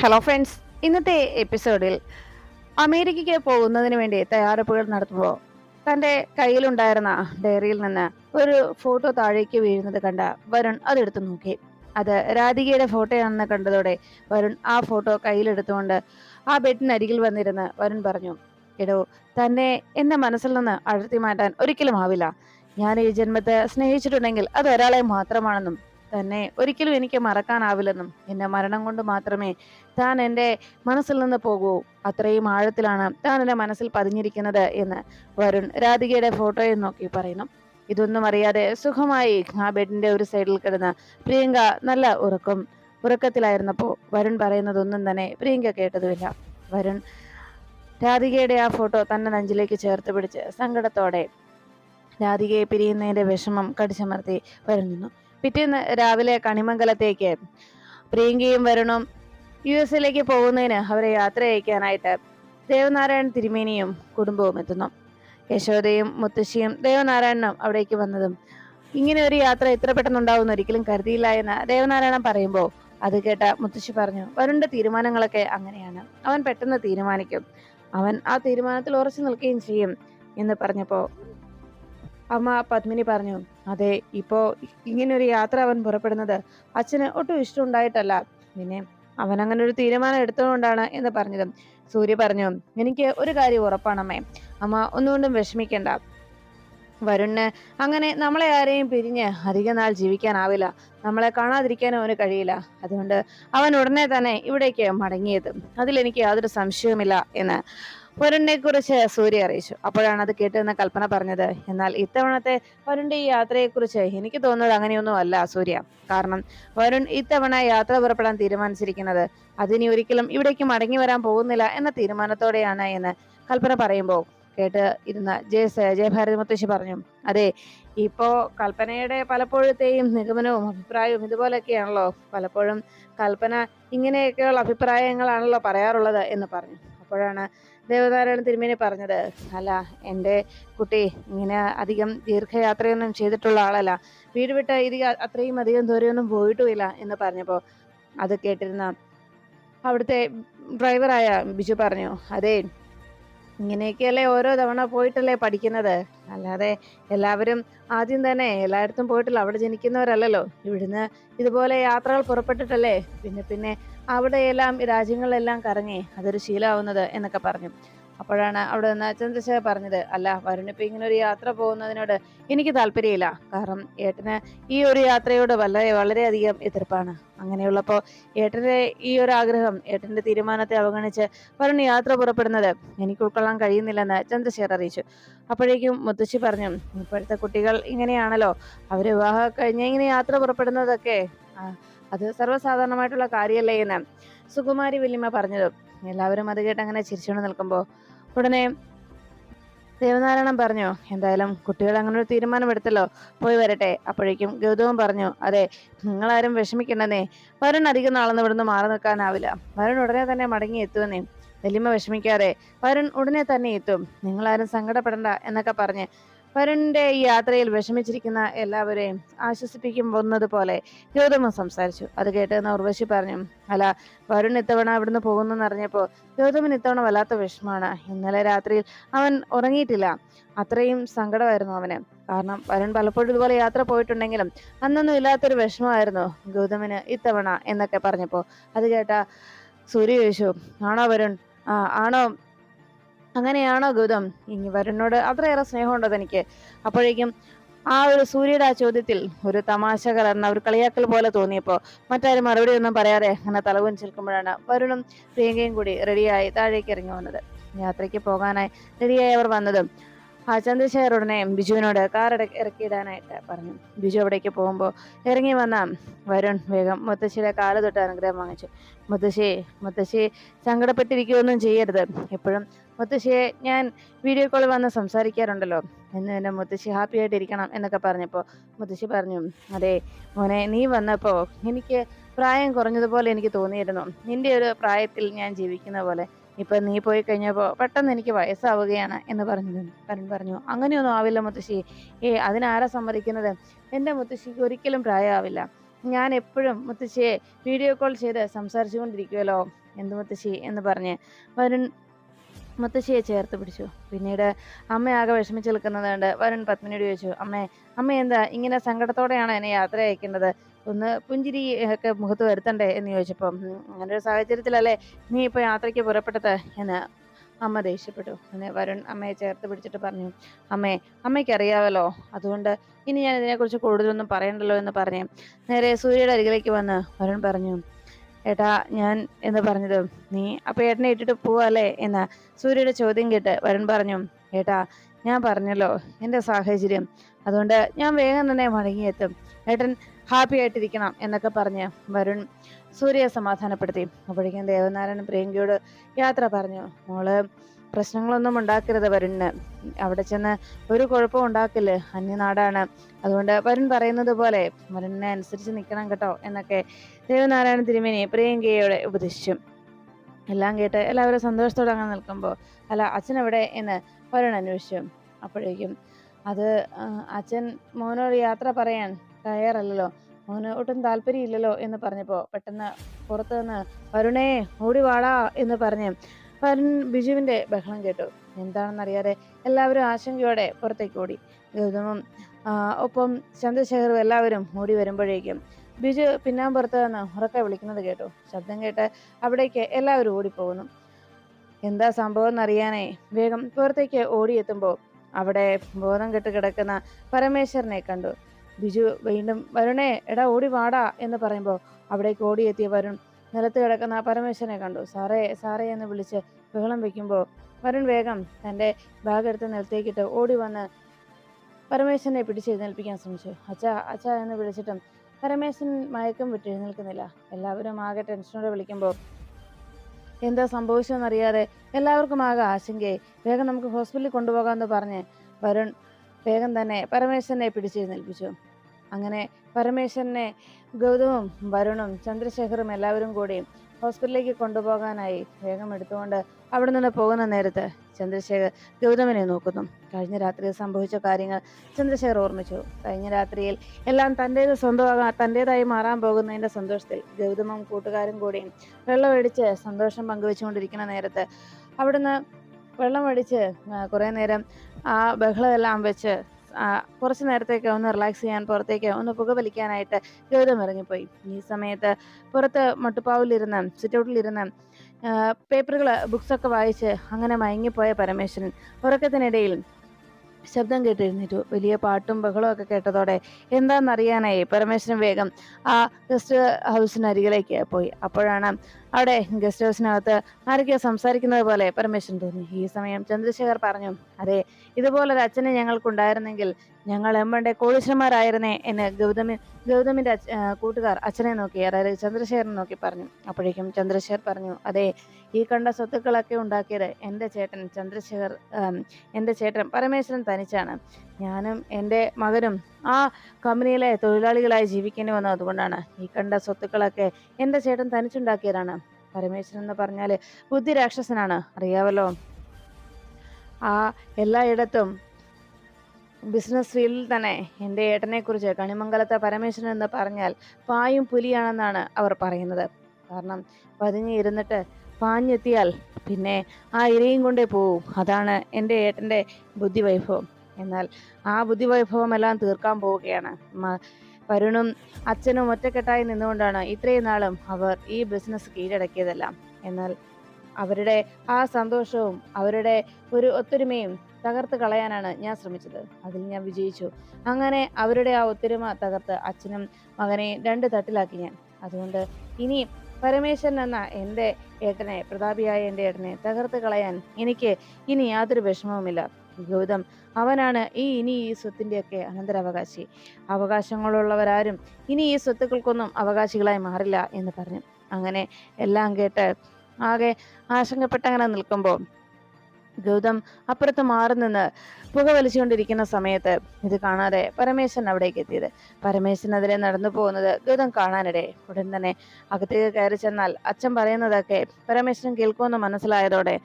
Hello friends ഇന്നത്തെ എപ്പിസോഡിൽ അമേരിക്കയ്ക്ക് പോകുന്നതിന് വേണ്ടി തയ്യാറെടുപ്പുകൾ നടത്തുമ്പോൾ തന്റെ കയ്യിലുണ്ടായിരുന്ന ഡയറിയിൽ നിന്ന് ഒരു ഫോട്ടോ താഴേക്ക് വീഴുന്നത് കണ്ട വരുൺ അതെടുത്തു നോക്കി. അത് രാധികയുടെ ഫോട്ടോയാണെന്ന് കണ്ടതോടെ വരുൺ ആ ഫോട്ടോ കയ്യിലെടുത്തുകൊണ്ട് ആ ബെഡിനരികിൽ വന്നിരുന്ന് വരുൺ പറഞ്ഞു എടോ തന്നെ എന്റെ മനസ്സിൽ നിന്ന് അഴർത്തി മാറ്റാൻ ഒരിക്കലും ആവില്ല. ഞാൻ ഈ ജന്മത്തെ സ്നേഹിച്ചിട്ടുണ്ടെങ്കിൽ അത് ഒരാളെ മാത്രമാണെന്നും തന്നെ. ഒരിക്കലും എനിക്ക് മറക്കാനാവില്ലെന്നും എന്റെ മരണം കൊണ്ട് മാത്രമേ താൻ എന്റെ മനസ്സിൽ നിന്ന് പോകൂ. അത്രയും ആഴത്തിലാണ് താൻ എന്റെ മനസ്സിൽ പതിഞ്ഞിരിക്കുന്നത് എന്ന് വരുൺ രാധികയുടെ ഫോട്ടോയിൽ നോക്കി പറയുന്നു. ഇതൊന്നും അറിയാതെ സുഖമായി ആ ബെഡിന്റെ ഒരു സൈഡിൽ കിടന്ന് പ്രിയങ്ക നല്ല ഉറക്കം ഉറക്കത്തിലായിരുന്നപ്പോൾ വരുൺ പറയുന്നതൊന്നും തന്നെ പ്രിയങ്ക കേട്ടതുമില്ല. വരുൺ രാധികയുടെ ആ ഫോട്ടോ തന്റെ നെഞ്ചിലേക്ക് ചേർത്ത് പിടിച്ച് സങ്കടത്തോടെ രാധികയെ പിരിയുന്നതിന്റെ വിഷമം കടിച്ചമർത്തി വരുൺ നിന്നു പിറ്റേന്ന് രാവിലെ കണിമംഗലത്തേക്ക് പ്രിയങ്കയും വരുണും യു എസിലേക്ക് പോകുന്നതിന് അവരെ യാത്ര അയക്കാനായിട്ട് ദേവനാരായൺ തിരുമേനിയും കുടുംബവും എത്തുന്നു. യശോദയും മുത്തശ്ശിയും ദേവനാരായണനും അവിടേക്ക് വന്നതും ഇങ്ങനെ ഒരു യാത്ര എത്ര പെട്ടെന്നുണ്ടാവുമെന്ന് ഒരിക്കലും കരുതിയില്ല എന്ന് ദേവനാരായണൻ പറയുമ്പോൾ അത് കേട്ട മുത്തശ്ശി പറഞ്ഞു വരുണിന്റെ തീരുമാനങ്ങളൊക്കെ അങ്ങനെയാണ്. അവൻ പെട്ടെന്ന് തീരുമാനിക്കും. അവൻ ആ തീരുമാനത്തിൽ ഉറച്ചു നിൽക്കുകയും ചെയ്യും എന്ന് പറഞ്ഞപ്പോൾ അമ്മ പത്മിനി പറഞ്ഞു അതെ ഇപ്പോ ഇങ്ങനൊരു യാത്ര അവൻ പുറപ്പെടുന്നത് അച്ഛന് ഒട്ടും ഇഷ്ടമുണ്ടായിട്ടല്ല. പിന്നെ അവൻ അങ്ങനെ ഒരു തീരുമാനം എടുത്തുകൊണ്ടാണ് എന്ന് പറഞ്ഞതും. സൂര്യ പറഞ്ഞു എനിക്ക് ഒരു കാര്യം ഉറപ്പാണമ്മേ അമ്മ. ഒന്നുകൊണ്ടും വിഷമിക്കണ്ട. വരുണ് അങ്ങനെ നമ്മളെ ആരെയും പിരിഞ്ഞ് അധിക നാൾ ജീവിക്കാനാവില്ല. നമ്മളെ കാണാതിരിക്കാനും അവന് കഴിയില്ല. അതുകൊണ്ട് അവൻ ഉടനെ തന്നെ ഇവിടേക്ക് മടങ്ങിയത്. അതിലെനിക്ക് യാതൊരു സംശയവുമില്ല എന്ന് വരുണിനെ കുറിച്ച് സൂര്യ അറിയിച്ചു. അപ്പോഴാണ് അത് കേട്ടെന്ന് കൽപ്പന പറഞ്ഞത്. എന്നാൽ ഇത്തവണത്തെ വരുണിന്റെ ഈ യാത്രയെക്കുറിച്ച് എനിക്ക് തോന്നുന്നത് അങ്ങനെയൊന്നും അല്ല സൂര്യ. കാരണം വരുൺ ഇത്തവണ യാത്ര പുറപ്പെടാൻ തീരുമാനിച്ചിരിക്കുന്നത് അതിനി ഒരിക്കലും ഇവിടേക്ക് മടങ്ങി വരാൻ പോകുന്നില്ല എന്ന തീരുമാനത്തോടെയാണ് എന്ന് കൽപ്പന പറയുമ്പോൾ കേട്ട് ഇരുന്ന ജയ ജയഭാരതി മുത്തശ്ശി പറഞ്ഞു അതെ ഇപ്പോ കൽപ്പനയുടെ പലപ്പോഴത്തെയും നിഗമനവും അഭിപ്രായവും ഇതുപോലെയൊക്കെയാണല്ലോ. പലപ്പോഴും കൽപ്പന ഇങ്ങനെയൊക്കെയുള്ള അഭിപ്രായങ്ങളാണല്ലോ പറയാറുള്ളത് എന്ന് പറഞ്ഞു. അപ്പോഴാണ് ദേവനാരായണൻ തിരുമേനി പറഞ്ഞത് അല്ല എന്റെ കുട്ടി ഇങ്ങനെ അധികം ദീർഘയാത്രയൊന്നും ചെയ്തിട്ടുള്ള ആളല്ല. വീട് വിട്ട് ഇത് അത്രയും അധികം ദൂരെയൊന്നും പോയിട്ടുമില്ല എന്ന് പറഞ്ഞപ്പോൾ അത് കേട്ടിരുന്ന അവിടുത്തെ ഡ്രൈവറായ ബിജു പറഞ്ഞു അതെ ഇങ്ങനെയൊക്കെയല്ലേ ഓരോ തവണ പോയിട്ടല്ലേ പഠിക്കുന്നത്? അല്ലാതെ എല്ലാവരും ആദ്യം തന്നെ എല്ലായിടത്തും പോയിട്ടില്ല അവിടെ ജനിക്കുന്നവരല്ലല്ലോ. ഇവിടുന്ന് ഇതുപോലെ യാത്രകൾ പുറപ്പെട്ടിട്ടല്ലേ? പിന്നെ പിന്നെ അവിടെയെല്ലാം രാജ്യങ്ങളെല്ലാം കറങ്ങി അതൊരു ശീലമാവുന്നത് എന്നൊക്കെ പറഞ്ഞു. അപ്പോഴാണ് അവിടെ നിന്ന് ചന്ദ്രശേഖർ പറഞ്ഞത് അല്ല വരുണിപ്പോൾ ഇങ്ങനെ ഒരു യാത്ര പോകുന്നതിനോട് എനിക്ക് താല്പര്യമില്ല. കാരണം ഏട്ടന് ഈ ഒരു യാത്രയോട് വളരെ വളരെയധികം എതിർപ്പാണ്. അങ്ങനെയുള്ളപ്പോൾ ഏട്ടന്റെ ഈ ഒരു ആഗ്രഹം ഏട്ടന്റെ തീരുമാനത്തെ അവഗണിച്ച് വരുൺ യാത്ര പുറപ്പെടുന്നത് എനിക്ക് ഉൾക്കൊള്ളാൻ കഴിയുന്നില്ലെന്ന് ചന്ദ്രശേഖർ അറിയിച്ചു. അപ്പോഴേക്കും മുത്തശ്ശി പറഞ്ഞു ഇപ്പോഴത്തെ കുട്ടികൾ ഇങ്ങനെയാണല്ലോ. അവർ വിവാഹം കഴിഞ്ഞ് ഇങ്ങനെ യാത്ര പുറപ്പെടുന്നതൊക്കെ അത് സർവസാധാരണമായിട്ടുള്ള കാര്യമല്ലേ എന്ന്. സുകുമാരി വല്യമ്മ പറഞ്ഞതും എല്ലാവരും അത് കേട്ട് അങ്ങനെ ചിരിച്ചുകൊണ്ട് നിൽക്കുമ്പോൾ ഉടനെ ദേവനാരായണൻ പറഞ്ഞു എന്തായാലും കുട്ടികൾ അങ്ങനെ ഒരു തീരുമാനമെടുത്തല്ലോ. പോയി വരട്ടെ. അപ്പോഴേക്കും ഗൗതമം പറഞ്ഞു അതെ നിങ്ങളാരും വിഷമിക്കണ്ടെന്നേ. വരുൺ അധികം നാളൊന്നും ഇവിടുന്ന് മാറി നിൽക്കാനാവില്ല. വരുൺ ഉടനെ തന്നെ മടങ്ങി എത്തുമെന്നേ വലിയമ്മ വിഷമിക്കാതെ വരുൺ ഉടനെ തന്നെ എത്തും. നിങ്ങളാരും സങ്കടപ്പെടണ്ട എന്നൊക്കെ പറഞ്ഞ് വരുണിന്റെ ഈ യാത്രയിൽ വിഷമിച്ചിരിക്കുന്ന എല്ലാവരെയും ആശ്വസിപ്പിക്കും പോലെ ഗൗതമ സംസാരിച്ചു. അത് കേട്ടെന്ന് ഉർവശി പറഞ്ഞു അല്ല വരുൺ ഇത്തവണ അവിടുന്ന് പോകുന്നെന്ന് അറിഞ്ഞപ്പോൾ ഗൗതമൻ ഇത്തവണ വല്ലാത്ത വിഷമാണ് ഇന്നലെ രാത്രിയിൽ അവൻ ഉറങ്ങിയിട്ടില്ല. അത്രയും സങ്കടമായിരുന്നു അവന്. കാരണം വരുൺ പലപ്പോഴും ഇതുപോലെ യാത്ര പോയിട്ടുണ്ടെങ്കിലും അന്നൊന്നും ഇല്ലാത്തൊരു വിഷമമായിരുന്നു ഗൗതമന് ഇത്തവണ എന്നൊക്കെ പറഞ്ഞപ്പോൾ അത് കേട്ട സൂര്യ ചോദിച്ചു ആണോ വരുൺ? ആണോ അങ്ങനെയാണോ ഗൗതം? ഇനി വരനോട് അത്രയേറെ സ്നേഹമുണ്ടോ തനിക്ക്? അപ്പോഴേക്കും ആ ഒരു സൂര്യയുടെ ആ ചോദ്യത്തിൽ ഒരു തമാശ കലർന്ന ഒരു കളിയാക്കൽ പോലെ തോന്നിയപ്പോൾ മറ്റാരും മറുപടി ഒന്നും പറയാതെ അങ്ങനെ തലകുൻ ചിൽക്കുമ്പോഴാണ് വരുണും പ്രിയങ്കയും കൂടി റെഡിയായി താഴേക്ക് ഇറങ്ങി വന്നത്. യാത്രയ്ക്ക് പോകാനായി റെഡിയായി അവർ വന്നതും ആ ചന്ദ്രശേഖർ ഉടനെ ബിജുവിനോട് കാർ ഇറക്കിയിടാനായിട്ട് പറഞ്ഞു. ബിജു അവിടേക്ക് പോകുമ്പോൾ ഇറങ്ങി വന്ന വരുൺ വേഗം മുത്തശ്ശിയുടെ കാൽ തൊട്ട് അനുഗ്രഹം വാങ്ങിച്ചു. മുത്തശ്ശി മുത്തശ്ശി സങ്കടപ്പെട്ടിരിക്കുകയൊന്നും ചെയ്യരുത്. എപ്പോഴും മുത്തശ്ശിയെ ഞാൻ വീഡിയോ കോൾ വന്ന് സംസാരിക്കാറുണ്ടല്ലോ. എന്ന് എന്റെ മുത്തശ്ശി ഹാപ്പി ആയിട്ടിരിക്കണം എന്നൊക്കെ പറഞ്ഞപ്പോൾ മുത്തശ്ശി പറഞ്ഞു അതെ മോനെ നീ വന്നപ്പോൾ എനിക്ക് പ്രായം കുറഞ്ഞതുപോലെ എനിക്ക് തോന്നിയിരുന്നു. നിന്റെ ഒരു പ്രായത്തിൽ ഞാൻ ജീവിക്കുന്ന പോലെ ഇപ്പം നീ പോയി കഴിഞ്ഞപ്പോൾ പെട്ടെന്ന് എനിക്ക് വയസ്സാവുകയാണ് എന്ന് പറഞ്ഞു പറഞ്ഞു പറഞ്ഞു. അങ്ങനെയൊന്നും ആവില്ല മുത്തശ്ശി. ഏ അതിനാരാ സമ്മതിക്കുന്നത്? എന്റെ മുത്തശ്ശിക്ക് ഒരിക്കലും പ്രായമാവില്ല. ഞാൻ എപ്പോഴും മുത്തശ്ശിയെ വീഡിയോ കോൾ ചെയ്ത് സംസാരിച്ചുകൊണ്ടിരിക്കുമല്ലോ എന്ത് മുത്തശ്ശി? എന്ന് പറഞ്ഞ്. വരുൺ മുത്തശ്ശിയെ ചേർത്ത് പിടിച്ചു. പിന്നീട് അമ്മ ആകെ വിഷമിച്ച് നിൽക്കുന്നത് കണ്ട് വരുൺ പത്മിനിയോട് ചോദിച്ചു അമ്മേ അമ്മ എന്താ ഇങ്ങനെ സങ്കടത്തോടെയാണ് എന്നെ യാത്ര അയക്കേണ്ടത്? ഒന്ന് പുഞ്ചിരി ഒക്കെ മുഖത്ത് വരുത്തണ്ടേ? എന്ന് ചോദിച്ചപ്പം "ഉം, അങ്ങനെ ഒരു സാഹചര്യത്തിലല്ലേ നീ ഇപ്പോൾ യാത്രയ്ക്ക് പുറപ്പെട്ടത്? എന്ന് അമ്മ ദേഷ്യപ്പെട്ടു. അങ്ങനെ വരുൺ അമ്മയെ ചേർത്ത് പിടിച്ചിട്ട് പറഞ്ഞു അമ്മേ അമ്മയ്ക്ക് അറിയാമല്ലോ അതുകൊണ്ട് ഇനി ഞാൻ ഇതിനെക്കുറിച്ച് കൂടുതലൊന്നും പറയണ്ടല്ലോ എന്ന് പറഞ്ഞു നേരെ സൂര്യയുടെ അരികിലേക്ക് വന്ന് വരുൺ പറഞ്ഞു ഏട്ടാ ഞാൻ എന്ന് പറഞ്ഞത് നീ അപ്പൊ ഏട്ടനെ ഇട്ടിട്ട് പോവാല്ലേ? എന്ന് സൂര്യയുടെ ചോദ്യം കേട്ട് വരുൺ പറഞ്ഞു ഏട്ടാ ഞാൻ പറഞ്ഞല്ലോ എന്റെ സാഹചര്യം. അതുകൊണ്ട് ഞാൻ വേഗം തന്നെ മടങ്ങിയെത്തും ഏട്ടൻ ഹാപ്പി ആയിട്ടിരിക്കണം എന്നൊക്കെ പറഞ്ഞ് വരുൺ സൂര്യയെ സമാധാനപ്പെടുത്തി. അപ്പോഴേക്കും ദേവനാരായണൻ പ്രിയങ്കയോട് യാത്ര പറഞ്ഞു മോൾ പ്രശ്നങ്ങളൊന്നും ഉണ്ടാക്കരുത് വരുണ് അവിടെ ചെന്ന് ഒരു കുഴപ്പവും ഉണ്ടാക്കില്ല. അന്യനാടാണ്. അതുകൊണ്ട് വരുൺ പറയുന്നത് പോലെ വരുണിനെ അനുസരിച്ച് നിൽക്കണം കേട്ടോ എന്നൊക്കെ ദേവനാരായണ തിരുമേനി പ്രിയങ്കയോടെ ഉപദേശിച്ചു. എല്ലാം കേട്ട് എല്ലാവരും സന്തോഷത്തോടെ അങ്ങനെ നിൽക്കുമ്പോൾ അല്ല അച്ഛൻ എവിടെ എന്ന് വരുൺ അന്വേഷിച്ചു. അപ്പോഴേക്കും അത് അച്ഛൻ മോനോട് യാത്ര പറയാൻ തയ്യാറല്ലല്ലോ. മോന് ഒട്ടും താല്പര്യമില്ലല്ലോ എന്ന് പറഞ്ഞപ്പോൾ പെട്ടെന്ന് പുറത്തു നിന്ന് വരുണേ ഓടി വാടാ എന്ന് പറഞ്ഞ് വരുൺ ബിജുവിന്റെ ബഹളം കേട്ടു. എന്താണെന്നറിയാതെ എല്ലാവരും ആശങ്കയോടെ പുറത്തേക്ക് ഓടി. ഗൗതമും ഒപ്പം ചന്ദ്രശേഖറും എല്ലാവരും ഓടി വരുമ്പോഴേക്കും ബിജു പിന്നാമ്പുറത്ത് നിന്ന് ഉറക്കെ വിളിക്കുന്നത് കേട്ടു. ശബ്ദം കേട്ട് അവിടേക്ക് എല്ലാവരും ഓടിപ്പോകുന്നു. എന്താ സംഭവം എന്നറിയാനേ. വേഗം പുറത്തേക്ക് ഓടിയെത്തുമ്പോൾ അവിടെ ബോധം കെട്ട് കിടക്കുന്ന പരമേശ്വരനെ കണ്ടു. ബിജു വീണ്ടും വരുണേ എടാ ഓടി വാടാ എന്ന് പറയുമ്പോൾ അവിടേക്ക് ഓടിയെത്തിയ വരുൺ നിലത്ത് കിടക്കുന്ന ആ പരമേശ്വരനെ കണ്ടു. സാറേ സാറേ എന്ന് വിളിച്ച് ബഹളം വെക്കുമ്പോൾ വരുൺ വേഗം തന്റെ ബാഗ് എടുത്ത് നിലത്തേക്കിട്ട് ഓടി വന്ന് പരമേശ്വരനെ പിടിച്ച് എഴുന്നേൽപ്പിക്കാൻ ശ്രമിച്ചു. അച്ഛ അച്ഛ എന്ന് വിളിച്ചിട്ടും പരമേശ്വരൻ മയക്കം വിട്ട് എഴുന്നേൽക്കുന്നില്ല. എല്ലാവരും ആകെ ടെൻഷനോടെ വിളിക്കുമ്പോൾ എന്താ സംഭവിച്ചതെന്നറിയാതെ എല്ലാവർക്കും ആകെ ആശങ്കയെ വേഗം നമുക്ക് ഹോസ്പിറ്റലിൽ കൊണ്ടുപോകാമെന്ന് പറഞ്ഞ് വരുൺ വേഗം തന്നെ പരമേശ്വരനെ പിടിച്ച് എഴുന്നേൽപ്പിച്ചു. അങ്ങനെ പരമേശ്വരനെ ഗൗതമും വരുണും ചന്ദ്രശേഖറും എല്ലാവരും കൂടി ഹോസ്പിറ്റലിലേക്ക് കൊണ്ടുപോകാനായി വേഗം എടുത്തുകൊണ്ട് അവിടെ നിന്ന് പോകുന്ന നേരത്ത് ചന്ദ്രശേഖർ ഗൗതമനെ നോക്കുന്നു. കഴിഞ്ഞ രാത്രി സംഭവിച്ച കാര്യങ്ങൾ ചന്ദ്രശേഖർ ഓർമ്മിച്ചു. കഴിഞ്ഞ രാത്രിയിൽ എല്ലാം തന്റേത് സ്വന്തമാകാൻ തന്റേതായി മാറാൻ പോകുന്നതിന്റെ സന്തോഷത്തിൽ ഗൗതമും കൂട്ടുകാരും കൂടി വെള്ളമടിച്ച് സന്തോഷം പങ്കുവെച്ചുകൊണ്ടിരിക്കുന്ന നേരത്ത് അവിടുന്ന് വെള്ളമടിച്ച് കുറേ നേരം ആ ബഹളമെല്ലാം വെച്ച് കുറച്ച് നേരത്തേക്ക് ഒന്ന് റിലാക്സ് ചെയ്യാൻ പുറത്തേക്ക് ഒന്ന് പുകവലിക്കാനായിട്ട് ഗൗതം ഇറങ്ങിപ്പോയി ഈ സമയത്ത് പുറത്ത് മട്ടുപ്പാവിലിരുന്ന് സിറ്റൗട്ടിലിരുന്ന് പേപ്പറുകൾ ബുക്സൊക്കെ വായിച്ച് അങ്ങനെ മയങ്ങിപ്പോയ പരമേശ്വരൻ ഉറക്കത്തിനിടയിൽ ശബ്ദം കേട്ടിരുന്നിട്ടു. വലിയ പാട്ടും ബഹളവും ഒക്കെ കേട്ടതോടെ എന്താണെന്നറിയാനായി പരമേശ്വരൻ വേഗം ആ ഗസ്റ്റ് ഹൗസിനരികിലേക്ക് പോയി. അപ്പോഴാണ് അവിടെ ഗസ്റ്റ് ഹൗസിനകത്ത് ആരൊക്കെയോ സംസാരിക്കുന്നത് പോലെ പരമേശ്വരൻ തോന്നി. ഈ സമയം ചന്ദ്രശേഖർ പറഞ്ഞു അതെ ഇതുപോലൊരു അച്ഛനെ ഞങ്ങൾക്കുണ്ടായിരുന്നെങ്കിൽ ഞങ്ങൾ എമ്മന്റെ കോടീശ്വരന്മാരായിരുന്നേ എന്ന് ഗൗതമി ഗൗതമിന്റെ കൂട്ടുകാർ അച്ഛനെ നോക്കി അതായത് ചന്ദ്രശേഖരനെ നോക്കി പറഞ്ഞു. അപ്പോഴേക്കും ചന്ദ്രശേഖർ പറഞ്ഞു അതെ ഈ കണ്ട സ്വത്തുക്കളൊക്കെ ഉണ്ടാക്കിയത് എന്റെ ചേട്ടൻ ചന്ദ്രശേഖർ എന്റെ ചേട്ടൻ പരമേശ്വരൻ തനിച്ചാണ്. ഞാനും എന്റെ മകനും ആ കമ്പനിയിലെ തൊഴിലാളികളായി ജീവിക്കേണ്ടി വന്നത് അതുകൊണ്ടാണ്. ഈ കണ്ട സ്വത്തുക്കളൊക്കെ എന്റെ ചേട്ടൻ തനിച്ചുണ്ടാക്കിയതാണ്. പരമേശ്വരൻ എന്ന് പറഞ്ഞാൽ ബുദ്ധി രാക്ഷസനാണ് അറിയാവല്ലോ? ആ എല്ലായിടത്തും ബിസിനസ് ഫീൽഡിൽ തന്നെ എന്റെ ഏട്ടനെക്കുറിച്ച് കണിമംഗലത്തെ പരമേശ്വരൻ എന്ന് പറഞ്ഞാൽ പായും പുലിയാണെന്നാണ് അവർ പറയുന്നത്. കാരണം പതുങ്ങി ഇരുന്നിട്ട് പാഞ്ഞെത്തിയാൽ പിന്നെ ആ ഇരയും കൊണ്ടേ പോവും. അതാണ് എന്റെ ഏട്ടന്റെ ബുദ്ധിവൈഭവം. എന്നാൽ ആ ബുദ്ധിവൈഭവമെല്ലാം തീർക്കാൻ പോവുകയാണ്. വരുണും അച്ഛനും ഒറ്റക്കെട്ടായി നിന്നുകൊണ്ടാണ് ഇത്രയും നാളും അവർ ഈ ബിസിനസ് കീഴടക്കിയതെല്ലാം. എന്നാൽ അവരുടെ ആ സന്തോഷവും അവരുടെ ഒരു ഒത്തൊരുമയും തകർത്ത് കളയാനാണ് ഞാൻ ശ്രമിച്ചത്. അതിൽ ഞാൻ വിജയിച്ചു. അങ്ങനെ അവരുടെ ആ ഒത്തൊരുമ തകർത്ത് അച്ഛനും മകനെയും രണ്ട് തട്ടിലാക്കി ഞാൻ. അതുകൊണ്ട് ഇനി പരമേശ്വരൻ എന്ന എന്റെ ഏട്ടനെ പ്രതാപിയായ എന്റെ ഏട്ടനെ തകർത്ത് കളയാൻ എനിക്ക് ഇനി യാതൊരു വിഷമവുമില്ല. ഗൗതം അവനാണ് ഈ ഇനി ഈ സ്വത്തിന്റെയൊക്കെ അനന്തരാവകാശി. അവകാശങ്ങളുള്ളവരാരും ഇനി ഈ സ്വത്തുക്കൾക്കൊന്നും അവകാശികളായി മാറില്ല എന്ന് പറഞ്ഞു. അങ്ങനെ എല്ലാം കേട്ട് ആകെ ആശങ്കപ്പെട്ടങ്ങനെ നിൽക്കുമ്പോൾ ഗൗതം അപ്പുറത്ത് മാറി നിന്ന് പുക വലിച്ചുകൊണ്ടിരിക്കുന്ന സമയത്ത് ഇത് കാണാതെ പരമേശ്വരൻ അവിടേക്ക് എത്തിയത്. പരമേശ്വരൻ അതിലെ നടന്നു പോകുന്നത് ഗൗതം കാണാനിടെ ഉടൻ തന്നെ അകത്തേക്ക് കയറി ചെന്നാൽ അച്ഛൻ പറയുന്നതൊക്കെ പരമേശ്വരൻ കേൾക്കുമെന്ന് മനസ്സിലായതോടെ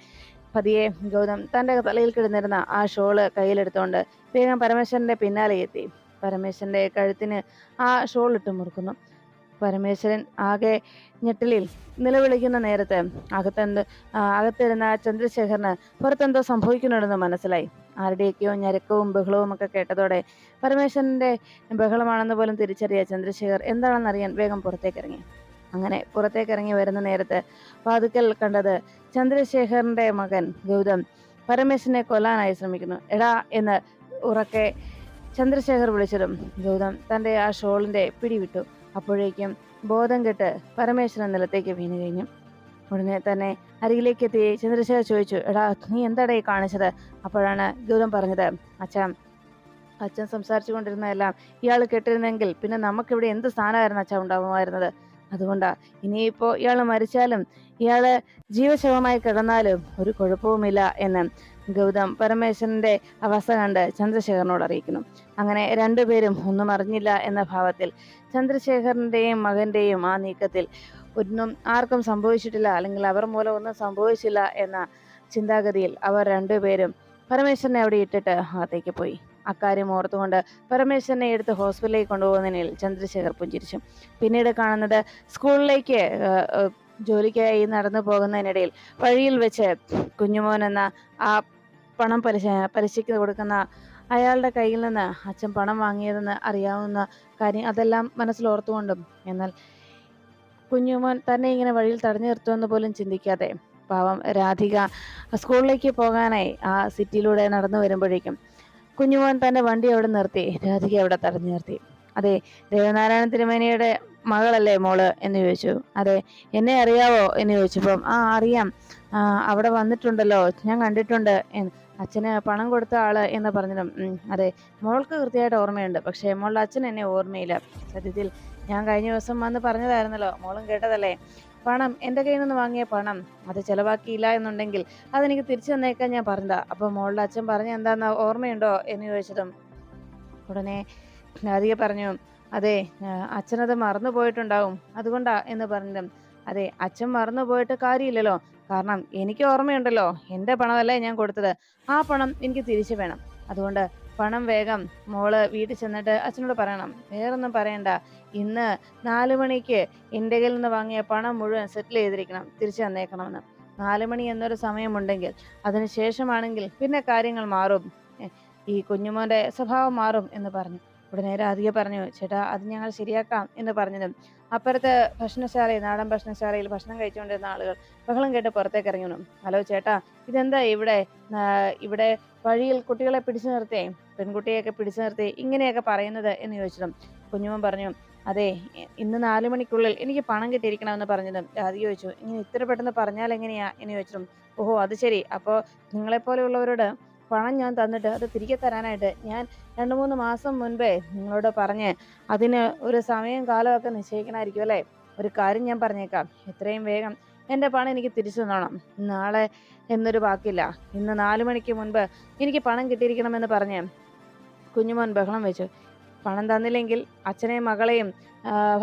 പതിയെ ഗൗതം തന്റെ തലയിൽ കിടന്നിരുന്ന ആ ഷോൾ കയ്യിലെടുത്തുകൊണ്ട് വേഗം പരമേശ്വരന്റെ പിന്നാലെ എത്തി. പരമേശ്വരന്റെ കഴുത്തിന് ആ ഷോൾ ഇട്ട് മുറുക്കുന്നു. പരമേശ്വരൻ ആകെ ഞെട്ടലിൽ നിലവിളിക്കുന്ന നേരത്ത് അകത്തെന്ത് അകത്തിരുന്ന ചന്ദ്രശേഖരന് പുറത്തെന്തോ സംഭവിക്കുന്നുണ്ടെന്ന് മനസ്സിലായി. ആരുടെയൊക്കെയോ ഞരക്കവും ബഹളവും ഒക്കെ കേട്ടതോടെ പരമേശ്വരന്റെ ബഹളമാണെന്ന് പോലും തിരിച്ചറിയ ചന്ദ്രശേഖർ എന്താണെന്നറിയാൻ വേഗം പുറത്തേക്ക് ഇറങ്ങി അങ്ങനെ പുറത്തേക്ക് ഇറങ്ങി വരുന്ന നേരത്ത് വാതുക്കൽ കണ്ടത് ചന്ദ്രശേഖറിന്റെ മകൻ ഗൗതം പരമേശ്വരനെ കൊല്ലാനായി ശ്രമിക്കുന്നു. എടാ എന്ന് ഉറക്കെ ചന്ദ്രശേഖർ വിളിച്ചതും ഗൗതം തന്റെ ആ ഷോളിന്റെ പിടിവിട്ടു. അപ്പോഴേക്കും ബോധം കെട്ട് പരമേശ്വരൻ നിലത്തേക്ക് വീണു കഴിഞ്ഞു. ഉടനെ തന്നെ അരികിലേക്ക് എത്തി ചന്ദ്രശേഖർ ചോദിച്ചു എടാ നീ എന്താടാ ഈ കാണിച്ചത്? അപ്പോഴാണ് ഗൗതം പറഞ്ഞത് അച്ഛൻ അച്ഛൻ സംസാരിച്ചു കൊണ്ടിരുന്നതെല്ലാം ഇയാൾ കേട്ടിരുന്നെങ്കിൽ പിന്നെ നമുക്കിവിടെ എന്ത് സ്ഥാനമായിരുന്നു അച്ഛൻ ഉണ്ടാകുമായിരുന്നത് അതുകൊണ്ടാ ഇനിയിപ്പോ ഇയാൾ മരിച്ചാലും ഇയാൾ ജീവശവമായി കിടന്നാലും ഒരു കുഴപ്പവുമില്ല എന്ന് ഗൗതം പരമേശ്വരന്റെ അവസ്ഥ കണ്ട് ചന്ദ്രശേഖരനോട് അറിയിക്കുന്നു. അങ്ങനെ രണ്ടുപേരും ഒന്നും അറിഞ്ഞില്ല എന്ന ഭാവത്തിൽ ചന്ദ്രശേഖരന്റെയും മകന്റെയും ആ നീക്കത്തിൽ ഒന്നും ആർക്കും സംഭവിച്ചിട്ടില്ല അല്ലെങ്കിൽ അവർ മൂലം ഒന്നും സംഭവിച്ചില്ല എന്ന ചിന്താഗതിയിൽ അവർ രണ്ടുപേരും പരമേശ്വരനെ അവിടെ ഇട്ടിട്ട് അകത്തേക്ക് പോയി. അക്കാര്യം ഓർത്തുകൊണ്ട് പരമേശ്വരനെ എടുത്ത് ഹോസ്പിറ്റലിലേക്ക് കൊണ്ടുപോകുന്നതിനിൽ ചന്ദ്രശേഖർ പുഞ്ചിരിച്ചു. പിന്നീട് കാണുന്നത് സ്കൂളിലേക്ക് ജോലിക്കായി നടന്നു പോകുന്നതിനിടയിൽ വഴിയിൽ വെച്ച് കുഞ്ഞുമോൻ എന്ന ആ പണം പലിശ പലിശയ്ക്ക് കൊടുക്കുന്ന അയാളുടെ കയ്യിൽ നിന്ന് അച്ഛൻ പണം വാങ്ങിയതെന്ന് അറിയാവുന്ന കാര്യം അതെല്ലാം മനസ്സിലോർത്തുകൊണ്ടും എന്നാൽ കുഞ്ഞുമോൻ തന്നെ ഇങ്ങനെ വഴിയിൽ തടഞ്ഞു നിർത്തുമെന്ന് പോലും ചിന്തിക്കാതെ പാവം രാധിക സ്കൂളിലേക്ക് പോകാനായി ആ സിറ്റിയിലൂടെ നടന്നു വരുമ്പോഴേക്കും കുഞ്ഞുമോൻ തന്റെ വണ്ടി അവിടെ നിർത്തി. രാധിക അവിടെ തടഞ്ഞു നിർത്തി. അതെ ദേവനാരായണ തിരുമേനിയുടെ മകളല്ലേ മോൾ എന്ന് ചോദിച്ചു. അതെ എന്നെ അറിയാവോ എന്ന് ചോദിച്ചപ്പം ആ അറിയാം. അവിടെ വന്നിട്ടുണ്ടല്ലോ ഞാൻ കണ്ടിട്ടുണ്ട് അച്ഛന് പണം കൊടുത്ത ആൾ എന്ന് പറഞ്ഞതും "ഉം, അതെ മോൾക്ക് കൃത്യമായിട്ട് ഓർമ്മയുണ്ട്. പക്ഷേ മോളുടെ അച്ഛൻ എന്നെ ഓർമ്മയില്ല. സത്യത്തിൽ ഞാൻ കഴിഞ്ഞ ദിവസം വന്ന് പറഞ്ഞതായിരുന്നല്ലോ മോളും കേട്ടതല്ലേ? പണം എന്റെ കയ്യിൽ നിന്ന് വാങ്ങിയ പണം അത് ചിലവാക്കിയില്ല എന്നുണ്ടെങ്കിൽ അതെനിക്ക് തിരിച്ചു തന്നേക്കാൻ ഞാൻ പറഞ്ഞതാ. അപ്പോൾ മോളുടെ അച്ഛൻ പറഞ്ഞ എന്താന്ന് ഓർമ്മയുണ്ടോ എന്ന് ചോദിച്ചതും ഉടനെ രാധിക പറഞ്ഞു അതെ അച്ഛനത് മറന്നു പോയിട്ടുണ്ടാവും. അതുകൊണ്ടാ എന്ന് പറഞ്ഞതും അതെ അച്ഛൻ മറന്നു പോയിട്ട് കാര്യമില്ലല്ലോ. കാരണം എനിക്ക് ഓർമ്മയുണ്ടല്ലോ എന്റെ പണമല്ലേ ഞാൻ കൊടുത്തത്. ആ പണം എനിക്ക് തിരിച്ചു വേണം. അതുകൊണ്ട് പണം വേഗം മോൾ വീട്ടിൽ ചെന്നിട്ട് അച്ഛനോട് പറയണം. വേറൊന്നും പറയണ്ട. ഇന്ന് നാല് മണിക്ക് എന്റെ കയ്യിൽ നിന്ന് വാങ്ങിയ പണം മുഴുവൻ സെറ്റിൽ ചെയ്തിരിക്കണം. തിരിച്ചു തന്നേക്കണമെന്ന്. നാല് മണി എന്നൊരു സമയമുണ്ടെങ്കിൽ അതിന് ശേഷമാണെങ്കിൽ പിന്നെ കാര്യങ്ങൾ മാറും. ഈ കുഞ്ഞുമോന്റെ സ്വഭാവം മാറും എന്ന് പറഞ്ഞു. ഉടനെ രാധിക പറഞ്ഞു ചേട്ടാ അത് ഞങ്ങൾ ശരിയാക്കാം എന്ന് പറഞ്ഞതും. അപ്പുറത്തെ ഭക്ഷണശാലയിൽ നാടൻ ഭക്ഷണശാലയിൽ ഭക്ഷണം കഴിച്ചുകൊണ്ടിരുന്ന ആളുകൾ ബഹളം കേട്ട് പുറത്തേക്ക് ഇറങ്ങണം ഹലോ ചേട്ടാ ഇതെന്താ ഇവിടെ ഇവിടെ വഴിയിൽ കുട്ടികളെ പിടിച്ചു നിർത്തേ പെൺകുട്ടിയെയൊക്കെ പിടിച്ചു നിർത്തി ഇങ്ങനെയൊക്കെ പറയുന്നത് എന്ന് ചോദിച്ചതും കുഞ്ഞുമോൻ പറഞ്ഞു അതെ ഇന്ന് നാലു മണിക്കുള്ളിൽ എനിക്ക് പണം കിട്ടിയിരിക്കണമെന്ന് പറഞ്ഞതും രാധിക ചോദിച്ചു ഇങ്ങനെ ഇത്ര പെട്ടെന്ന് പറഞ്ഞാൽ എങ്ങനെയാ? എന്ന് ചോദിച്ചതും ഓഹോ അത് ശരി. അപ്പോൾ നിങ്ങളെപ്പോലെയുള്ളവരോട് പണം ഞാൻ തന്നിട്ട് അത് തിരികെ തരാനായിട്ട് ഞാൻ രണ്ട് മൂന്ന് മാസം മുൻപേ നിങ്ങളോട് പറഞ്ഞ് അതിന് ഒരു സമയം കാലമൊക്കെ നിശ്ചയിക്കണമായിരിക്കും അല്ലേ? ഒരു കാര്യം ഞാൻ പറഞ്ഞേക്കാം. എത്രയും വേഗം എന്റെ പണം എനിക്ക് തിരിച്ചു തന്നോണം. നാളെ എന്നൊരു വാക്കില്ല. ഇന്ന് നാലു മണിക്ക് മുൻപ് എനിക്ക് പണം കിട്ടിയിരിക്കണമെന്ന് പറഞ്ഞ് കുഞ്ഞുമോൻ ബഹളം വെച്ചു. പണം തന്നില്ലെങ്കിൽ അച്ഛനെയും മകളെയും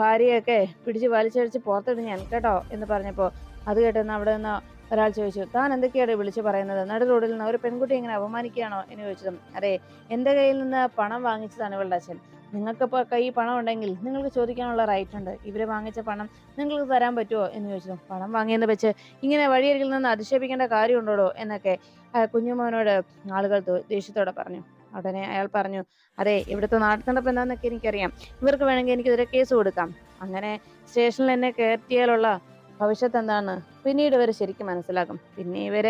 ഭാര്യയൊക്കെ പിടിച്ച് വലിച്ചടിച്ച് പുറത്തിട്ട് ഞാൻ കേട്ടോ? എന്ന് പറഞ്ഞപ്പോൾ അത് കേട്ടെന്ന് അവിടെ നിന്ന് ഒരാൾ ചോദിച്ചു താൻ എന്തൊക്കെയാണ് വിളിച്ചു പറയുന്നത്? നടു റോഡിൽ നിന്ന് ഒരു പെൺകുട്ടി ഇങ്ങനെ അപമാനിക്കുകയാണോ? എന്ന് ചോദിച്ചതും അതെ എന്റെ കയ്യിൽ നിന്ന് പണം വാങ്ങിച്ചതാണ് ഇവളുടെ അച്ഛൻ. നിങ്ങൾക്കിപ്പോൾ കൈ പണം ഉണ്ടെങ്കിൽ നിങ്ങൾക്ക് ചോദിക്കാനുള്ള റൈറ്റ് ഉണ്ട്. ഇവർ വാങ്ങിച്ച പണം നിങ്ങൾക്ക് തരാൻ പറ്റുമോ എന്ന് ചോദിച്ചു പണം വാങ്ങിയെന്ന് വെച്ച് ഇങ്ങനെ വഴിയരികിൽ നിന്ന് അധിക്ഷേപിക്കേണ്ട കാര്യമുണ്ടോ എന്നൊക്കെ കുഞ്ഞുമോനോട് ആളുകൾ ദേഷ്യത്തോടെ പറഞ്ഞു. ഉടനെ അയാൾ പറഞ്ഞു അതെ ഇവിടുത്തെ നാട്ടുനടപ്പ് എന്താണെന്നൊക്കെ എനിക്കറിയാം. ഇവർക്ക് വേണമെങ്കിൽ എനിക്കെതിരെ കേസ് കൊടുക്കാം. അങ്ങനെ സ്റ്റേഷനിൽ എന്നെ കയറ്റിയാലുള്ള ഭവിഷ്യത്ത് എന്താണ്? പിന്നീട് ഇവർ ശരിക്കും മനസ്സിലാക്കും. പിന്നെ ഇവർ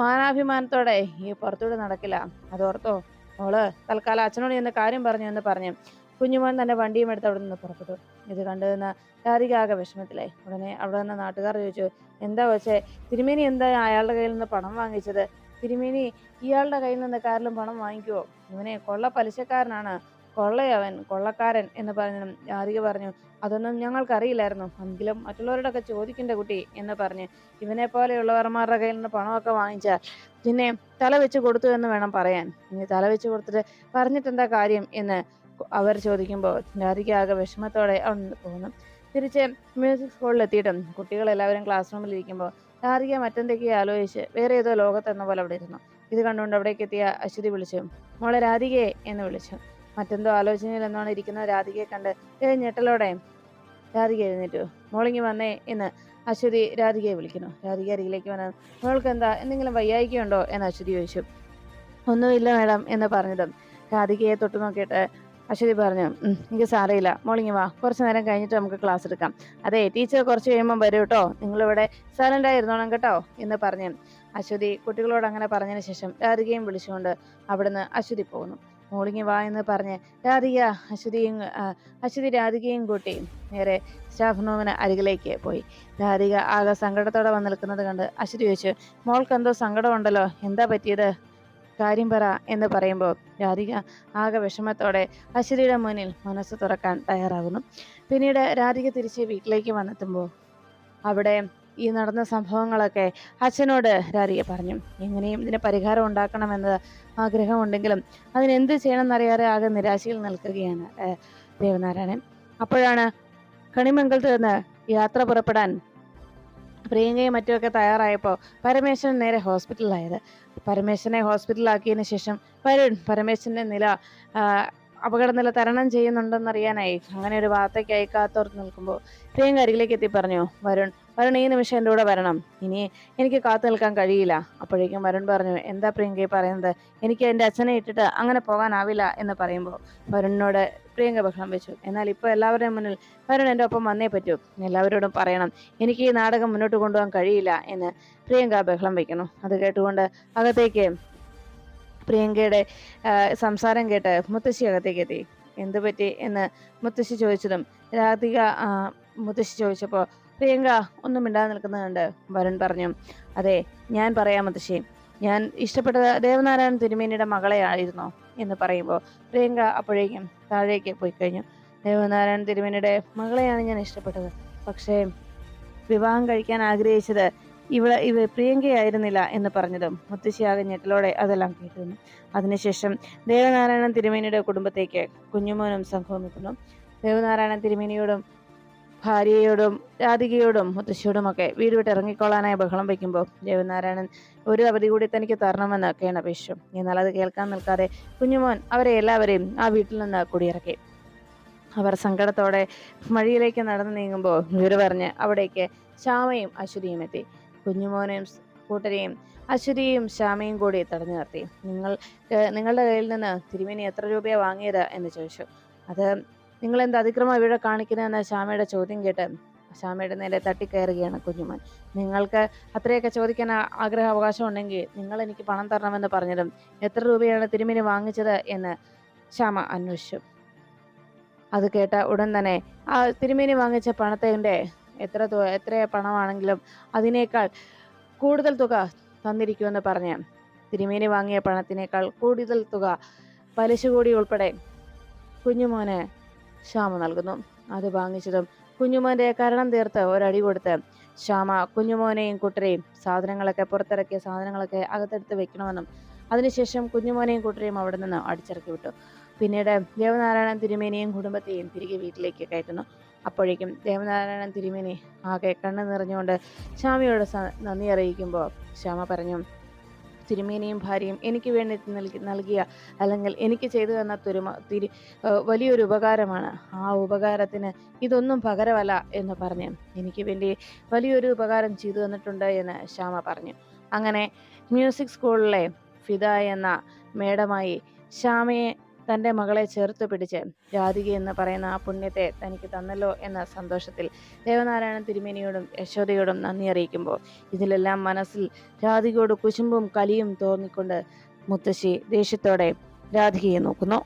മാനാഭിമാനത്തോടെ ഈ പുറത്തൂടെ നടക്കില്ല. അതോർത്തോ? മോൾ തൽക്കാലം അച്ഛനോട് എന്ന കാര്യം പറഞ്ഞു എന്ന് പറഞ്ഞു. കുഞ്ഞുമോൻ തന്നെ വണ്ടിയും എടുത്ത് അവിടെ നിന്ന് പുറപ്പെട്ടു. ഇത് കണ്ടു നിന്ന രാധിക ആകെ വിഷമത്തിലായി. ഉടനെ അവിടെ നിന്ന് നാട്ടുകാർ ചോദിച്ചു എന്താ വെച്ചേ തിരുമേനി എന്താ അയാളുടെ കയ്യിൽ നിന്ന് പണം വാങ്ങിച്ചത്? തിരുമേനി ഇയാളുടെ കയ്യിൽ നിന്ന് കാരിലും പണം വാങ്ങിക്കുവോ? ഇവനെ കൊള്ള പലിശക്കാരനാണ്. കൊള്ളയവൻ കൊള്ളക്കാരൻ എന്ന് പറഞ്ഞു ആരിക പറഞ്ഞു. അതൊന്നും ഞങ്ങൾക്കറിയില്ലായിരുന്നു. എങ്കിലും മറ്റുള്ളവരോടൊക്കെ ചോദിക്കണ്ട കുട്ടി എന്ന് പറഞ്ഞ് ഇവനെ പോലെയുള്ളവർമാരുടെ കയ്യിൽ നിന്ന് പണമൊക്കെ വാങ്ങിച്ചാൽ പിന്നെ തല വെച്ച് കൊടുത്തു എന്ന് വേണം പറയാൻ. ഇനി തല വെച്ച് കൊടുത്തിട്ട് പറഞ്ഞിട്ടെന്താ കാര്യം എന്ന് അവർ ചോദിക്കുമ്പോൾ ആരിക്ക ആകെ വിഷമത്തോടെ അവിടെ നിന്ന് പോകുന്നു. തിരിച്ച് മ്യൂസിക് സ്കൂളിൽ എത്തിയിട്ടും കുട്ടികളെല്ലാവരും ക്ലാസ് റൂമിൽ ഇരിക്കുമ്പോൾ രാധിക മറ്റെന്തൊക്കെയോ ആലോചിച്ച് വേറെ ഏതോ ലോകത്തെന്ന പോലെ അവിടെ ഇരുന്നു. ഇത് കണ്ടുകൊണ്ട് അവിടേക്ക് എത്തിയ അശ്വതി വിളിച്ചു മോളെ രാധികയെ എന്ന് വിളിച്ചു. മറ്റെന്തോ ആലോചനയിൽ എന്നാണ് ഇരിക്കുന്ന രാധികയെ കണ്ട് ഏ ഞെട്ടലോടെ. രാധിക എഴുന്നേറ്റു. മോളിങ്ങി വന്നേ എന്ന് അശ്വതി രാധികയെ വിളിക്കുന്നു. രാധിക അരികിലേക്ക് വന്ന് മോൾക്ക് എന്താ എന്തെങ്കിലും വയ്യായികയുണ്ടോ? എന്ന് അശ്വതി ചോദിച്ചു. ഒന്നുമില്ല മാഡം എന്ന് പറഞ്ഞതും രാധികയെ തൊട്ടു നോക്കിയിട്ട് അശ്വതി പറഞ്ഞു "ഉം, എനിക്ക് സാരയില്ല മോളിങ്ങി വാ. കുറച്ച് നേരം കഴിഞ്ഞിട്ട് നമുക്ക് ക്ലാസ് എടുക്കാം. അതെ ടീച്ചർ കുറച്ച് കഴിയുമ്പോൾ വരും കേട്ടോ നിങ്ങളിവിടെ സൈലന്റ് ആയിരുന്നോണം കേട്ടോ എന്ന് പറഞ്ഞു അശ്വതി കുട്ടികളോട് അങ്ങനെ പറഞ്ഞതിന് ശേഷം രാധികയും വിളിച്ചുകൊണ്ട് അവിടുന്ന് അശ്വതി പോകുന്നു മോളിങ്ങി വാ എന്ന് പറഞ്ഞ് രാധിക അശ്വതിയും അശ്വതി രാധികയും കൂട്ടി നേരെ സ്റ്റാഫ് റൂമിന് അരികിലേക്ക് പോയി. രാധിക ആകെ സങ്കടത്തോടെ വന്ന് നിൽക്കുന്നത് കണ്ട് അശ്വതി ചോദിച്ചു മോൾക്ക് എന്തോ സങ്കടമുണ്ടല്ലോ. എന്താ പറ്റിയത്? കാര്യം പറ എന്ന് പറയുമ്പോൾ രാധിക ആകെ വിഷമത്തോടെ അശ്വതിയുടെ മുന്നിൽ മനസ്സ് തുറക്കാൻ തയ്യാറാകുന്നു. പിന്നീട് രാധിക തിരിച്ച് വീട്ടിലേക്ക് വന്നെത്തുമ്പോൾ അവിടെ ഈ നടന്ന സംഭവങ്ങളൊക്കെ അച്ഛനോട് രാധിക പറഞ്ഞു. എങ്ങനെയും ഇതിന് പരിഹാരം ഉണ്ടാക്കണമെന്ന് ആഗ്രഹമുണ്ടെങ്കിലും അതിനെന്ത് ചെയ്യണമെന്നറിയാതെ ആകെ നിരാശയിൽ നിൽക്കുകയാണ് ദേവനാരായണൻ. അപ്പോഴാണ് കണിമംഗലത്ത് നിന്ന് യാത്ര പുറപ്പെടാൻ പ്രിയങ്കയും മറ്റുമൊക്കെ തയ്യാറായപ്പോൾ പരമേശ്വരൻ നേരെ ഹോസ്പിറ്റലിലായത് പരമേശ്വരനെ ഹോസ്പിറ്റലിലാക്കിയതിന് ശേഷം വരുൺ പരമേശ്വരന്റെ നില ആ, അപകടനില തരണം ചെയ്യുന്നുണ്ടെന്നറിയാനായി. അങ്ങനെ ഒരു വാർത്തയ്ക്കായി കാത്തോർത്ത് നിൽക്കുമ്പോൾ പ്രിയങ്ക അരികിലേക്ക് എത്തി പറഞ്ഞു? വരുൺ വരുൺ ഈ നിമിഷം എന്റെ കൂടെ വരണം. ഇനി എനിക്ക് കാത്തു നിൽക്കാൻ കഴിയില്ല. അപ്പോഴേക്കും വരുൺ പറഞ്ഞു എന്താ പ്രിയങ്ക പറയുന്നത്? എനിക്ക് എന്റെ അച്ഛനെ ഇട്ടിട്ട് അങ്ങനെ പോകാനാവില്ല എന്ന് പറയുമ്പോൾ വരുണിനോട് പ്രിയങ്ക ബഹളം വെച്ചു. എന്നാൽ ഇപ്പോൾ എല്ലാവരുടെയും മുന്നിൽ വരുൺ എന്റെ ഒപ്പം വന്നേ പറ്റൂ. എല്ലാവരോടും പറയണം. എനിക്ക് ഈ നാടകം മുന്നോട്ട് കൊണ്ടുപോകാൻ കഴിയില്ല എന്ന് പ്രിയങ്ക ബഹളം വയ്ക്കുന്നു അത് കേട്ടുകൊണ്ട് അകത്തേക്ക് പ്രിയങ്കയുടെ സംസാരം കേട്ട് മുത്തശ്ശി അകത്തേക്ക് എത്തി. എന്തു പറ്റി? എന്ന് മുത്തശ്ശി ചോദിച്ചതും രാധിക മുത്തശ്ശി ചോദിച്ചപ്പോൾ പ്രിയങ്ക ഒന്നും മിണ്ടാതെ നിൽക്കുന്നത് കണ്ട്? വരുൺ പറഞ്ഞു അതെ ഞാൻ പറയാം മുത്തശ്ശി. ഞാൻ ഇഷ്ടപ്പെട്ട ദേവനാരായണൻ തിരുമേനിയുടെ മകളെ ആയിരുന്നു എന്ന് പറയുമ്പോൾ പ്രിയങ്ക അപ്പോഴേക്കും താഴേക്ക് പോയി കഴിഞ്ഞു. ദേവനാരായണൻ തിരുമേനിയുടെ മകളെയാണ് ഞാൻ ഇഷ്ടപ്പെട്ടത്. പക്ഷേ വിവാഹം കഴിക്കാൻ ആഗ്രഹിച്ചത് ഇവ ഇവ പ്രിയങ്കയായിരുന്നില്ല എന്ന് പറഞ്ഞതും മുത്തശ്ശിയാകെ ഞെട്ടലോടെ അതെല്ലാം കേട്ടിരുന്നു. അതിനുശേഷം ദേവനാരായണൻ തിരുമേനിയുടെ കുടുംബത്തേക്ക് കുഞ്ഞുമോനും സംഘവും എത്തുന്നു. ദേവനാരായണൻ തിരുമേനിയോടും ഭാര്യയോടും രാധികയോടും മുത്തശ്ശിയോടുമൊക്കെ വീട് വിട്ട് ഇറങ്ങിക്കൊള്ളാനായി ബഹളം വയ്ക്കുമ്പോൾ ദേവനാരായണൻ ഒരു അവധി കൂടി തനിക്ക് തരണമെന്ന് കേണപേക്ഷിച്ചു. എന്നാൽ അത് കേൾക്കാൻ നിൽക്കാതെ കുഞ്ഞുമോൻ അവരെ എല്ലാവരെയും ആ വീട്ടിൽ നിന്ന് കുടിയിറക്കി. അവർ സങ്കടത്തോടെ മഴയിലേക്ക് നടന്നു നീങ്ങുമ്പോൾ ഇവർ പറഞ്ഞ് അവിടേക്ക് ശ്യാമയും അശ്വതിയും എത്തി. കുഞ്ഞുമോനെയും കൂട്ടരെയും അശ്വതിയും ശ്യാമയും കൂടി തടഞ്ഞു നിർത്തി. നിങ്ങൾ നിങ്ങളുടെ കയ്യിൽ നിന്ന് തിരുമേനി എത്ര രൂപയാണ് വാങ്ങിയത്? എന്ന് ചോദിച്ചു. അത് നിങ്ങൾ എന്ത് അതിക്രമം ഇവിടെ കാണിക്കുന്നതെന്ന് ശ്യാമയുടെ ചോദ്യം കേട്ട് ശ്യാമയുടെ നേരെ തട്ടിക്കയറുകയാണ് കുഞ്ഞുമോൻ. നിങ്ങൾക്ക് അത്രയൊക്കെ ചോദിക്കാൻ ആഗ്രഹ അവകാശം ഉണ്ടെങ്കിൽ നിങ്ങൾ എനിക്ക് പണം തരണമെന്ന് പറഞ്ഞതും എത്ര രൂപയാണ് തിരുമേനി വാങ്ങിച്ചത് എന്ന് ശ്യാമ അന്വേഷിച്ചു. അത് കേട്ട ഉടൻ തന്നെ ആ തിരുമേനി വാങ്ങിച്ച പണത്തിന്റെ എത്ര എത്ര പണമാണെങ്കിലും അതിനേക്കാൾ കൂടുതൽ തുക തന്നിരിക്കുമെന്ന് പറഞ്ഞ് തിരുമേനി വാങ്ങിയ പണത്തിനേക്കാൾ കൂടുതൽ തുക പലിശ കൂടി ഉൾപ്പെടെ കുഞ്ഞുമോന് ശ്യാമ നൽകുന്നു. അത് വാങ്ങിച്ചതും കുഞ്ഞുമോന്റെ കരണം തീർത്ത് ഒരടി കൊടുത്ത് ശ്യാമ കുഞ്ഞുമോനെയും കുട്ടരെയും സാധനങ്ങളൊക്കെ പുറത്തിറക്കിയ സാധനങ്ങളൊക്കെ അകത്തെടുത്ത് വെക്കണമെന്നും അതിനുശേഷം കുഞ്ഞുമോനെയും കുട്ടരെയും അവിടെ നിന്ന് അടിച്ചിറക്കി വിട്ടു. പിന്നീട് ദേവനാരായണൻ തിരുമേനിയും കുടുംബത്തെയും തിരികെ വീട്ടിലേക്ക് കയറ്റുന്നു. അപ്പോഴേക്കും ദേവനാരായണൻ തിരുമേനി ആകെ കണ്ണു നിറഞ്ഞുകൊണ്ട് ശ്യാമയോട് നന്ദി അറിയിക്കുമ്പോൾ ശ്യാമ പറഞ്ഞു തിരുമേനിയും ഭാര്യയും എനിക്ക് വേണ്ടി നൽകി നൽകിയ അല്ലെങ്കിൽ എനിക്ക് ചെയ്തു തന്ന തുരുമ തിരി വലിയൊരു ഉപകാരമാണ്. ആ ഉപകാരത്തിന് ഇതൊന്നും പകരമല്ല എന്ന് പറഞ്ഞു എനിക്ക് വേണ്ടി വലിയൊരു ഉപകാരം ചെയ്തു തന്നിട്ടുണ്ട് എന്ന് ശ്യാമ പറഞ്ഞു. അങ്ങനെ മ്യൂസിക് സ്കൂളിലെ ഫിദ എന്ന മേഡമായി ശ്യാമയെ തന്റെ മകളെ ചേർത്ത് പിടിച്ച് രാധിക എന്ന് പറയുന്ന ആ പുണ്യത്തെ തനിക്ക് തന്നല്ലോ എന്ന സന്തോഷത്തിൽ ദേവനാരായണ തിരുമേനിയോടും യശോദയോടും നന്ദി അറിയിക്കുമ്പോൾ ഇതിലെല്ലാം മനസ്സിൽ രാധികയോട് കുശുമ്പും കലിയും തോന്നിക്കൊണ്ട് മുത്തശ്ശി ദേഷ്യത്തോടെ രാധികയെ നോക്കുന്നു.